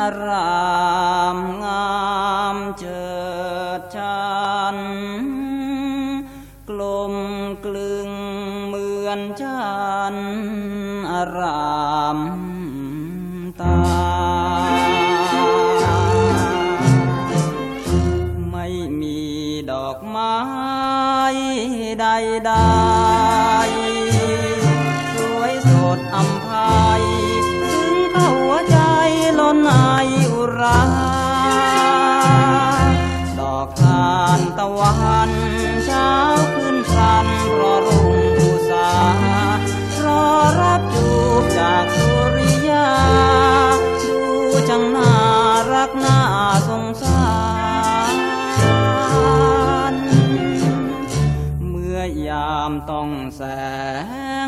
อารามงามเจิดชันกลมกลึงเหมือนจันทร์อารามตา ไม่มีดอกไม้ใดๆ ราดอกทานตะวันเช้าขึ้นพันรอรุ่งอุสารอรับจูบจากสุริยา ดูจังน่ารักน่าสงสารเมื่อยามต้องแส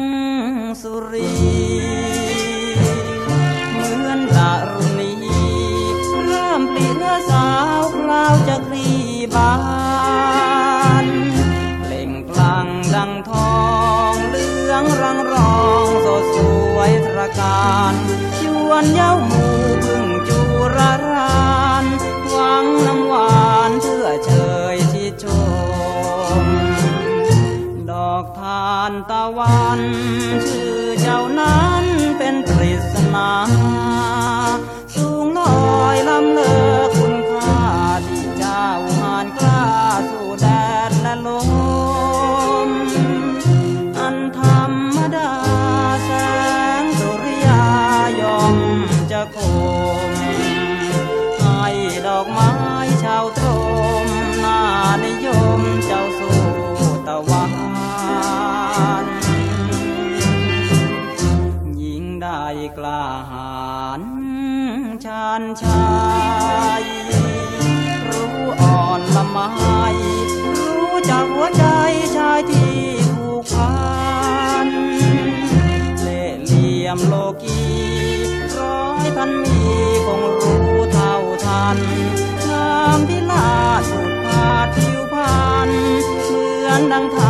งสุรีเหมือนดารุ การชวนเย้าหมู่พึ่งจูระรานหวังน้ำหวานเพื่อเชยที่ชม ดอกทานตะวันชื่อเจ้านั้นเป็นปริศนาสูงลอยลำเลอคุณค่าที่เจ้าหานกล้าสู่แดดและลม ชาวตรมน่านิยมเจ้าสู่ตะวันหญิงได้กล้าหาญชาญชายรู้อ่อนละไมรู้จักหัวใจชายที่ผูกพันเล่เหลี่ยมโลกีร้อยพันมีคงรู้เท่าทันามพิลาสุดผาดผิวพันเหมือนดังทา